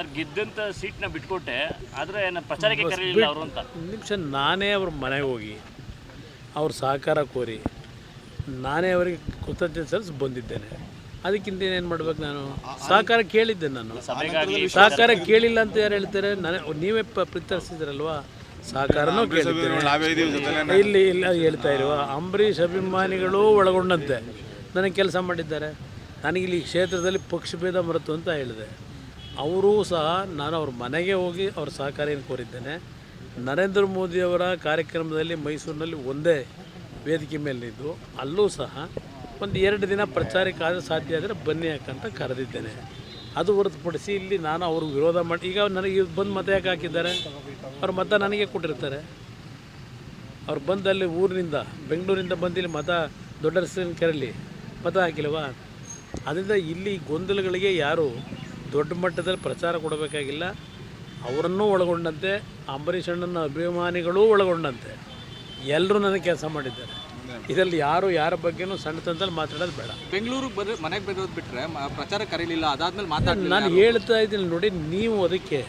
Sir ಗೆದ್ದಂತ ಸೀಟ್ನ ಬಿಟ್ಕೊಟ್ಟೆ. ಆದರೆ ಪ್ರಚಾರಕ್ಕೆ ಕರೀಲಿಲ್ಲ ಅವರು ಅಂತ. ಒಂದು ನಿಮಿಷ ನಾನೇ ಅವ್ರ ಮನೆಗೆ ಹೋಗಿ ಅವ್ರ ಸಹಕಾರ ಕೋರಿ ನಾನೇ ಅವರಿಗೆ ಕೃತಜ್ಞತೆ ಸಲ್ಲಿಸಿ ಬಂದಿದ್ದೇನೆ. ಅದಕ್ಕಿಂತ ಏನೇನು ಮಾಡ್ಬೇಕು ನಾನು? ಸಹಕಾರ ಕೇಳಿದ್ದೆ ನಾನು. ಸಹಕಾರ ಕೇಳಿಲ್ಲ ಅಂತ ಯಾರು ಹೇಳ್ತಾರೆ? ನನಗೆ ನೀವೇ ಪ ಪ್ರತಿನಿಧಿಸಿದ್ರಲ್ವಾ ಸಹಕಾರನೂ ಕೇಳಿದ್ದೇನೆ. ಇಲ್ಲಿ ಇಲ್ಲ ಹೇಳ್ತಾ ಇರುವ ಅಂಬರೀಷ್ ಅಭಿಮಾನಿಗಳು ಒಳಗೊಂಡಂತೆ. ನನಗೆ ಕೆಲಸ ಮಾಡಿದ್ದಾರೆ. ನನಗಿಲ್ಲಿ ಇಲ್ಲಿ ಕ್ಷೇತ್ರದಲ್ಲಿ ಪಕ್ಷಭೇದ ಮರೆತು ಅಂತ ಹೇಳಿದೆ. ಅವರೂ ಸಹ ನಾನು ಅವ್ರ ಮನೆಗೆ ಹೋಗಿ ಅವ್ರ ಸಹಕಾರಿಯನ್ನು ಕೋರಿದ್ದೇನೆ. ನರೇಂದ್ರ ಮೋದಿಯವರ ಕಾರ್ಯಕ್ರಮದಲ್ಲಿ ಮೈಸೂರಿನಲ್ಲಿ ಒಂದೇ ವೇದಿಕೆ ಮೇಲಿದ್ದು ಅಲ್ಲೂ ಸಹ ಒಂದು ಎರಡು ದಿನ ಪ್ರಚಾರಕ್ಕೆ ಆದರೆ ಸಾಧ್ಯ ಆದರೆ ಬನ್ನಿ ಯಾಕಂತ ಕರೆದಿದ್ದೇನೆ. ಅದು ಹೊರತುಪಡಿಸಿ ಇಲ್ಲಿ ನಾನು ಅವರು ವಿರೋಧ ಮಾಡಿ ಈಗ ನನಗೆ ಬಂದು ಮತ ಯಾಕೆ ಹಾಕಿದ್ದಾರೆ? ಅವ್ರ ಮತ ನನಗೆ ಕೊಟ್ಟಿರ್ತಾರೆ. ಅವ್ರು ಬಂದು ಅಲ್ಲಿ ಊರಿನಿಂದ ಬೆಂಗಳೂರಿಂದ ಬಂದು ಇಲ್ಲಿ ಮತ ದೊಡ್ಡ ಕೆರಳಿ ಮತ ಹಾಕಿಲ್ವಾ? ಅದರಿಂದ ಇಲ್ಲಿ ಗೊಂದಲಗಳಿಗೆ ಯಾರು ದೊಡ್ಡ ಮಟ್ಟದಲ್ಲಿ ಪ್ರಚಾರ ಕೊಡಬೇಕಾಗಿಲ್ಲ. ಅವರನ್ನೂ ಒಳಗೊಂಡಂತೆ ಅಂಬರೀಷ್ ಅಣ್ಣನ ಅಭಿಮಾನಿಗಳೂ ಒಳಗೊಂಡಂತೆ. ಎಲ್ಲರೂ ನನಗೆ ಕೆಲಸ ಮಾಡಿದ್ದಾರೆ. ಇದರಲ್ಲಿ ಯಾರು ಯಾರ ಬಗ್ಗೆನೂ ಸಣ್ಣತನದಲ್ಲಿ ಮಾತಾಡೋದು ಬೇಡ. ಬೆಂಗಳೂರಿಗೆ ಬಂದ್ರೆ ಮನೆಗೆ ಬರೋದು ಬಿಟ್ರೆ ಮ- ಪ್ರಚಾರ ಕರೀಲಿಲ್ಲ ಅದಾದ್ಮೇಲೆ ಮಾತಾಡ ನಾನು ಹೇಳ್ತಾ ಇದ್ದೀನಿ ನೋಡಿ ನೀವು ಅದಕ್ಕೆ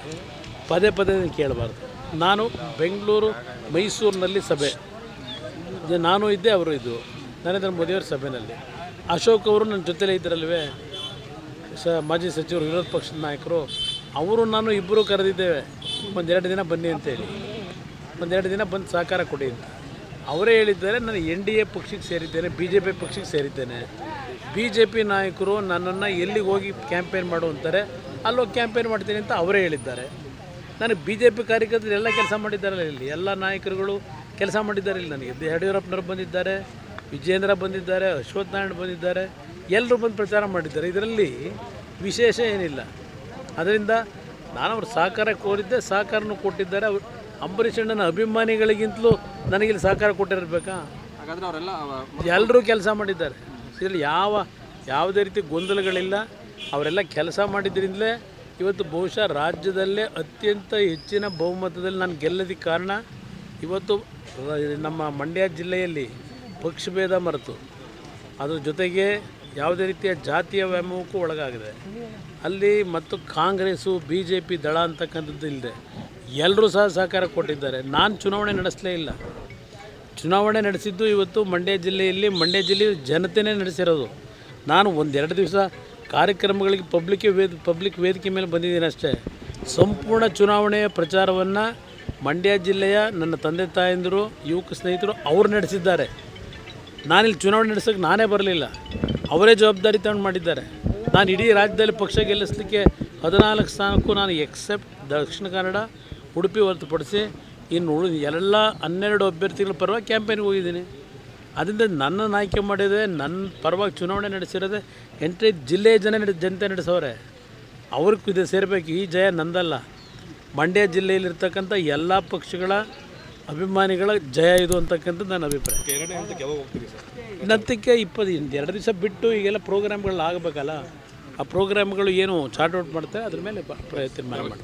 ಪದೇ ಪದೇ ಕೇಳಬಾರ್ದು. ನಾನು ಬೆಂಗಳೂರು ಮೈಸೂರಿನಲ್ಲಿ ಸಭೆ. ನಾನು ಇದ್ದೆ ಅವರು ಇದ್ದು ನರೇಂದ್ರ ಮೋದಿಯವರ ಸಭೆಯಲ್ಲಿ. ಅಶೋಕ್ ಅವರು ನನ್ನ ಜೊತೆಲೇ ಇದ್ದರಲ್ವೇ ಸ ಮಾಜಿ ಸಚಿವರು ವಿರೋಧ ಪಕ್ಷದ ನಾಯಕರು, ಅವರು ನಾನು ಇಬ್ಬರು ಕರೆದಿದ್ದೇವೆ. ಒಂದೆರಡು ದಿನ ಬನ್ನಿ ಅಂತೇಳಿ. ಒಂದೆರಡು ದಿನ ಬಂದು ಸಹಕಾರ ಕೊಡಿ ಅಂತ. ಅವರೇ ಹೇಳಿದ್ದಾರೆ, ನಾನು ಎನ್ ಡಿ ಎ ಪಕ್ಷಕ್ಕೆ ಸೇರಿದ್ದೇನೆ, ಬಿ ಜೆ ಪಿ ಪಕ್ಷಕ್ಕೆ ಸೇರಿದ್ದೇನೆ. ಬಿ ಜೆ ಪಿ ನಾಯಕರು ನನ್ನನ್ನು ಎಲ್ಲಿಗೆ ಹೋಗಿ ಕ್ಯಾಂಪೇನ್ ಮಾಡು ಅಂತಾರೆ, ಅಲ್ಲೋಗಿ ಕ್ಯಾಂಪೇನ್ ಮಾಡ್ತೀನಿ ಅಂತ ಅವರೇ ಹೇಳಿದ್ದಾರೆ. ನಾನು ಬಿ ಜೆ ಪಿ ಕಾರ್ಯಕರ್ತರು ಎಲ್ಲ ಕೆಲಸ ಮಾಡಿದ್ದಾರಲ್ಲ ಇಲ್ಲಿ, ಎಲ್ಲ ನಾಯಕರುಗಳು ಕೆಲಸ ಮಾಡಿದ್ದಾರೆ ಇಲ್ಲಿ ನನಗೆ. ಯಡಿಯೂರಪ್ಪನವ್ರು ಬಂದಿದ್ದಾರೆ ವಿಜೇಂದ್ರ ಬಂದಿದ್ದಾರೆ ಅಶ್ವಥ್ ನಾರಾಯಣ ಬಂದಿದ್ದಾರೆ. ಎಲ್ಲರೂ ಬಂದು ಪ್ರಚಾರ ಮಾಡಿದ್ದಾರೆ. ಇದರಲ್ಲಿ ವಿಶೇಷ ಏನಿಲ್ಲ. ಅದರಿಂದ ನಾನು ಅವ್ರ ಸಹಕಾರ ಕೋರಿದ್ದೆ ಸಹಕಾರನೂ ಕೊಟ್ಟಿದ್ದಾರೆ. ಅವ್ರು ಅಂಬರೀಷ್ ಅಣ್ಣನ ಅಭಿಮಾನಿಗಳಿಗಿಂತಲೂ ನನಗಿಲ್ಲಿ ಸಹಕಾರ ಕೊಟ್ಟಿರಬೇಕಾ? ಹಾಗಾದ್ರೆ ಅವರೆಲ್ಲ ಎಲ್ಲರೂ ಕೆಲಸ ಮಾಡಿದ್ದಾರೆ. ಇದರಲ್ಲಿ ಯಾವ ಯಾವುದೇ ರೀತಿ ಗೊಂದಲಗಳಿಲ್ಲ. ಅವರೆಲ್ಲ ಕೆಲಸ ಮಾಡಿದ್ರಿಂದಲೇ ಇವತ್ತು ಬಹುಶಃ ರಾಜ್ಯದಲ್ಲೇ ಅತ್ಯಂತ ಹೆಚ್ಚಿನ ಬಹುಮತದಲ್ಲಿ ನಾನು ಗೆಲ್ಲದಿಕ್ಕೆ ಕಾರಣ ಇವತ್ತು ನಮ್ಮ ಮಂಡ್ಯ ಜಿಲ್ಲೆಯಲ್ಲಿ ಪಕ್ಷಭೇದ ಮರೆತು. ಅದ್ರ ಜೊತೆಗೆ ಯಾವುದೇ ರೀತಿಯ ಜಾತಿಯ ವ್ಯಾಮೋಹಕ್ಕೂ ಒಳಗಾಗಿದೆ. ಅಲ್ಲಿ ಮತ್ತು ಕಾಂಗ್ರೆಸ್ಸು ಬಿ ಜೆ ಪಿ ದಳ ಅಂತಕ್ಕಂಥದ್ದು ಇಲ್ಲದೆ ಎಲ್ಲರೂ ಸಹ ಸಹಕಾರ ಕೊಟ್ಟಿದ್ದಾರೆ. ನಾನು ಚುನಾವಣೆ ನಡೆಸಲೇ ಇಲ್ಲ. ಚುನಾವಣೆ ನಡೆಸಿದ್ದು ಇವತ್ತು ಮಂಡ್ಯ ಜಿಲ್ಲೆಯಲ್ಲಿ, ಮಂಡ್ಯ ಜಿಲ್ಲೆಯ ಜನತೆನೇ ನಡೆಸಿರೋದು. ನಾನು ಒಂದೆರಡು ದಿವಸ ಕಾರ್ಯಕ್ರಮಗಳಿಗೆ ಪಬ್ಲಿಕ್ ವೇದ, ಪಬ್ಲಿಕ್ ವೇದಿಕೆ ಮೇಲೆ ಬಂದಿದ್ದೀನಿ ಅಷ್ಟೇ. ಸಂಪೂರ್ಣ ಚುನಾವಣೆಯ ಪ್ರಚಾರವನ್ನು ಮಂಡ್ಯ ಜಿಲ್ಲೆಯ ನನ್ನ ತಂದೆ ತಾಯಂದಿರು, ಯುವಕ ಸ್ನೇಹಿತರು ಅವ್ರು ನಡೆಸಿದ್ದಾರೆ. ನಾನಿಲ್ಲಿ ಚುನಾವಣೆ ನಡೆಸೋಕ್ಕೆ ನಾನೇ ಬರಲಿಲ್ಲ. ಅವರೇ ಜವಾಬ್ದಾರಿ ತಗೊಂಡು ಮಾಡಿದ್ದಾರೆ. ನಾನು ಇಡೀ ರಾಜ್ಯದಲ್ಲಿ ಪಕ್ಷ ಗೆಲ್ಲಿಸಲಿಕ್ಕೆ ಹದಿನಾಲ್ಕು ಸ್ಥಾನಕ್ಕೂ ನಾನು ಎಕ್ಸೆಪ್ಟ್ ದಕ್ಷಿಣ ಕನ್ನಡ ಉಡುಪಿ ಹೊರತುಪಡಿಸಿ ಇನ್ನು ಉಳಿದ ಎಲ್ಲ ಹನ್ನೆರಡು ಅಭ್ಯರ್ಥಿಗಳ ಪರವಾಗಿ ಕ್ಯಾಂಪೇನ್ಗೆ ಹೋಗಿದ್ದೀನಿ. ಅದರಿಂದ ನನ್ನನ್ನು ಆಯ್ಕೆ ಮಾಡಿದೆ, ನನ್ನ ಪರವಾಗಿ ಚುನಾವಣೆ ನಡೆಸಿರೋದೆ, ಎಂಟ್ರಿ ಜಿಲ್ಲೆಯ ಜನ ನಡೆ, ಜನತೆ ನಡೆಸೋರೆ. ಅವ್ರಿಗೂ ಇದು, ಸೇರಬೇಕು. ಈ ಜಯ ನಂದಲ್ಲ. ಮಂಡ್ಯ ಜಿಲ್ಲೆಯಲ್ಲಿರ್ತಕ್ಕಂಥ ಎಲ್ಲ ಪಕ್ಷಗಳ ಅಭಿಮಾನಿಗಳ ಜಯ ಇದು ಅಂತಕ್ಕಂಥದ್ದು ನನ್ನ ಅಭಿಪ್ರಾಯ. ಎರಡನೇ ಹಂತಕ್ಕೆ ಯಾವಾಗ ಹೋಗ್ತೀರಿ ಸರ್? ನತ್ತಕ್ಕೆ ಇಪ್ಪತ್ತು ಎರಡು ದಿವಸ ಬಿಟ್ಟು ಈಗೆಲ್ಲ ಪ್ರೋಗ್ರಾಮ್ಗಳು ಆಗಬೇಕಲ್ಲ ಆ ಪ್ರೋಗ್ರಾಮ್ಗಳು ಏನು ಚಾರ್ಟ್ ಔಟ್ ಮಾಡ್ತಾರೆ ಅದ್ರ ಮೇಲೆ ಪ್ರಯತ್ನ ಮಾಡಿ